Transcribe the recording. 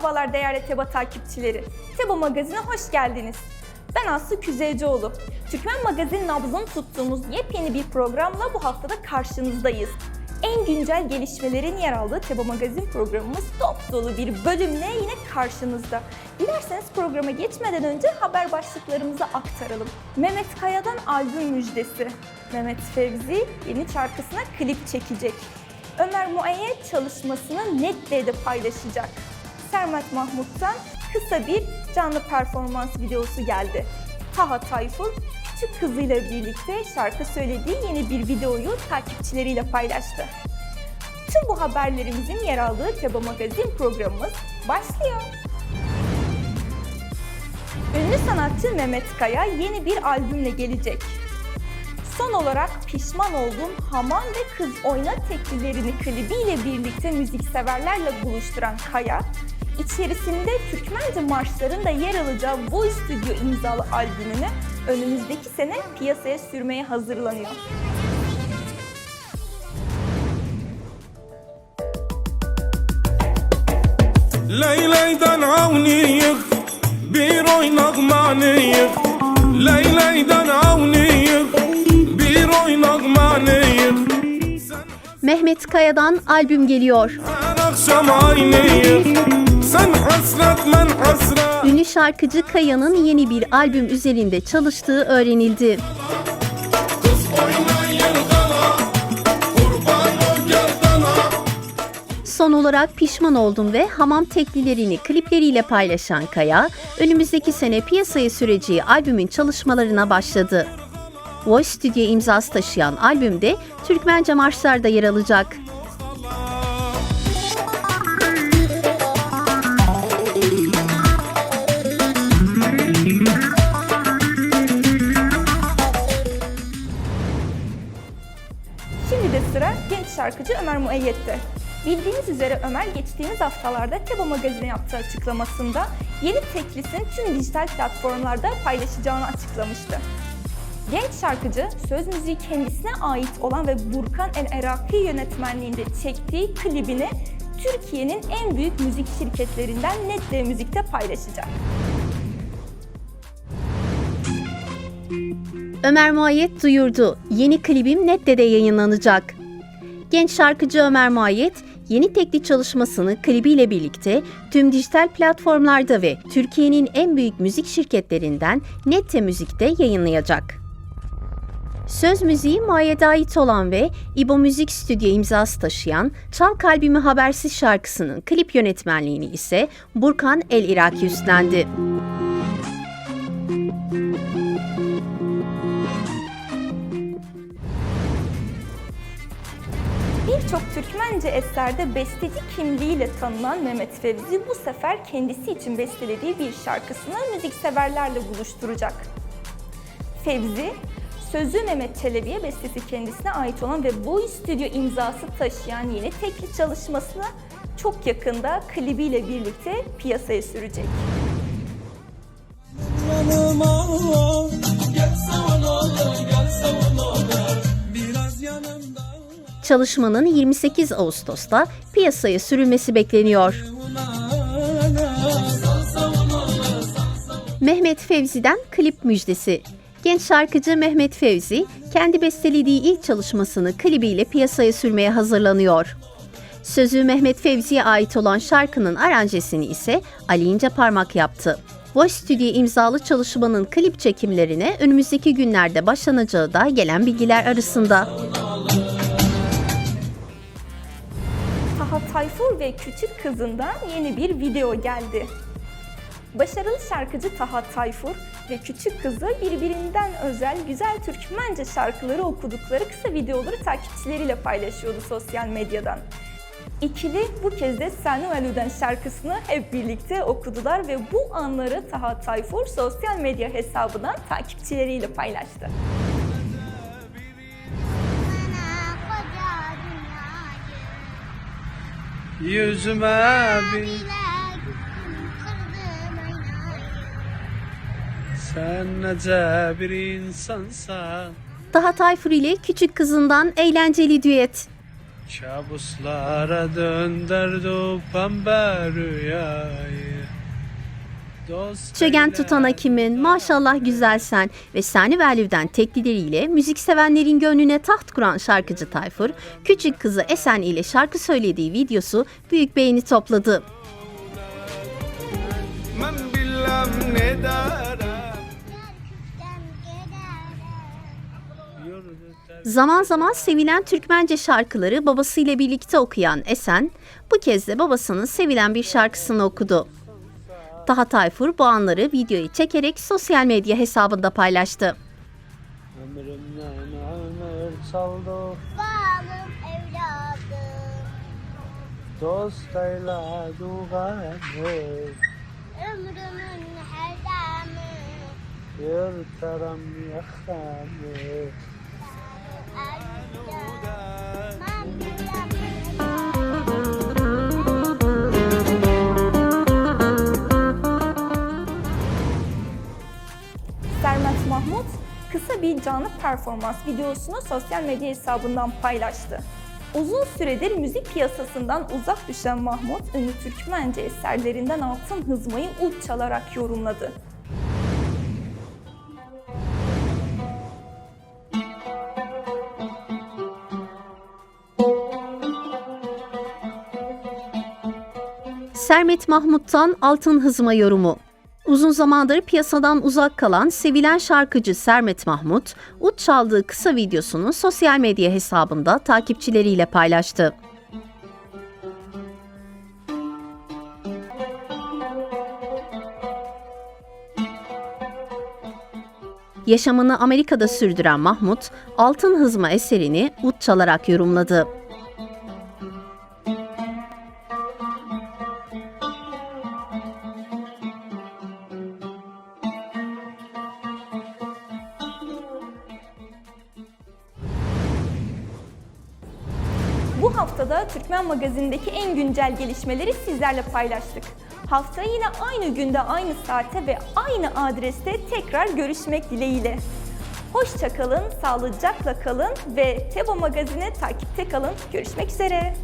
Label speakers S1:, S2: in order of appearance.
S1: Merhabalar değerli TEBA takipçileri. TEBA Magazin'e hoş geldiniz. Ben Aslı Küzeycioğlu. Türkmen Magazin nabzını tuttuğumuz yepyeni bir programla bu haftada karşınızdayız. En güncel gelişmelerin yer aldığı TEBA Magazin programımız top dolu bir bölümle yine karşınızda. Dilerseniz programa geçmeden önce haber başlıklarımızı aktaralım. Mehmet Kaya'dan albüm müjdesi. Mehmet Fevzi yeni şarkısına klip çekecek. Ömer Muayyet çalışmasını Net'te paylaşacak. Sermet Mahmut'tan kısa bir canlı performans videosu geldi. Taha Tayfur küçük kızıyla birlikte şarkı söylediği yeni bir videoyu takipçileriyle paylaştı. Tüm bu haberlerimizin yer aldığı Teba Magazin programımız başlıyor. Ünlü sanatçı Mehmet Kaya yeni bir albümle gelecek. Son olarak pişman olduğum Haman ve Kız Oyna teklilerini klibiyle birlikte müzikseverlerle buluşturan Kaya, içerisinde Türkmence marşların da yer alacağı bu stüdyo imzalı albümünü önümüzdeki sene piyasaya sürmeye hazırlanıyor.
S2: Leyleyden avniyik Bir oynak maniyik Leyleyden avniyik Bir oynak maniyik
S3: Mehmet Kaya'dan albüm geliyor.
S2: Her akşam aynıyik Sen hasret men hasret
S3: Ünlü şarkıcı Kaya'nın yeni bir albüm üzerinde çalıştığı öğrenildi. Son olarak pişman oldum ve hamam teklilerini klipleriyle paylaşan Kaya, önümüzdeki sene piyasaya süreceği albümün çalışmalarına başladı. Voice Studio imzası taşıyan albümde Türkmence marşlar da yer alacak.
S1: Şarkıcı Ömer Muayyet'te. Bildiğiniz üzere Ömer geçtiğimiz haftalarda Teba Magazin'e yaptığı açıklamasında yeni teklisini tüm dijital platformlarda paylaşacağını açıklamıştı. Genç şarkıcı söz müziği kendisine ait olan ve Burkan El Eraki yönetmenliğinde çektiği klibini Türkiye'nin en büyük müzik şirketlerinden Netle Müzik'te paylaşacak.
S3: Ömer Muayyet duyurdu. Yeni klibim Net'te yayınlanacak. Genç şarkıcı Ömer Muayyet, yeni tekli çalışmasını klibiyle birlikte tüm dijital platformlarda ve Türkiye'nin en büyük müzik şirketlerinden Nette Müzik'te yayınlayacak. Söz müziği Muayyet'e ait olan ve İbo Müzik Stüdyo imzası taşıyan Çal Kalbimi Habersiz şarkısının klip yönetmenliğini ise Burkan El Iraki üstlendi.
S1: Birçok Türkmence eserde besteci kimliğiyle tanınan Mehmet Fevzi bu sefer kendisi için bestelediği bir şarkısını müzikseverlerle buluşturacak. Fevzi, sözü Mehmet Çelebi'ye bestesi kendisine ait olan ve bu stüdyo imzası taşıyan yeni tekli çalışmasını çok yakında klibiyle birlikte piyasaya sürecek.
S3: Çalışmanın 28 Ağustos'ta piyasaya sürülmesi bekleniyor. Mehmet Fevzi'den klip müjdesi. Genç şarkıcı Mehmet Fevzi, kendi bestelediği ilk çalışmasını klibiyle piyasaya sürmeye hazırlanıyor. Sözü Mehmet Fevzi'ye ait olan şarkının aranjesini ise Ali İnce Parmak yaptı. Voice Studio imzalı çalışmanın klip çekimlerine önümüzdeki günlerde başlanacağı da gelen bilgiler arasında.
S1: Tayfur ve küçük kızından yeni bir video geldi. Başarılı şarkıcı Taha Tayfur ve küçük kızı birbirinden özel güzel Türkmence şarkıları okudukları kısa videoları takipçileriyle paylaşıyordu sosyal medyadan. İkili bu kez de Senu Elü'den şarkısını hep birlikte okudular ve bu anları Taha Tayfur sosyal medya hesabından takipçileriyle paylaştı.
S4: Yüzüme bir sen nece bir insansan
S3: Taha Tayfur ile küçük kızından eğlenceli düet.
S4: Kabuslara döndürdü pembe rüyayı
S3: Çegen tutana kimin, maşallah güzel sen ve Sani Berliv'den teklileriyle müzik sevenlerin gönlüne taht kuran şarkıcı Tayfur, küçük kızı Esen ile şarkı söylediği videosu büyük beğeni topladı. Zaman zaman sevilen Türkmence şarkıları babasıyla birlikte okuyan Esen, bu kez de babasının sevilen bir şarkısını okudu. Taha Tayfur bu anları videoyu çekerek sosyal medya hesabında paylaştı.
S4: Ömrümden ömür çaldı.
S5: Balım evladım.
S4: Dost eyledu gani
S5: Ömrümün her damı.
S4: Yırtarım yakamı
S1: canlı performans videosunu sosyal medya hesabından paylaştı. Uzun süredir müzik piyasasından uzak düşen Mahmut, ünlü Türkmence eserlerinden Altın Hızmayı uç çalarak yorumladı.
S3: Sermet Mahmut'tan Altın Hızma yorumu. Uzun zamandır piyasadan uzak kalan sevilen şarkıcı Sermet Mahmut, ut çaldığı kısa videosunu sosyal medya hesabında takipçileriyle paylaştı. Yaşamını Amerika'da sürdüren Mahmut, Altın Hızma eserini ut çalarak yorumladı.
S1: Haftada Türkmen Magazin'deki en güncel gelişmeleri sizlerle paylaştık. Haftaya yine aynı günde, aynı saate ve aynı adreste tekrar görüşmek dileğiyle. Hoşça kalın, sağlıcakla kalın ve Tebo Magazin'e takipte kalın. Görüşmek üzere.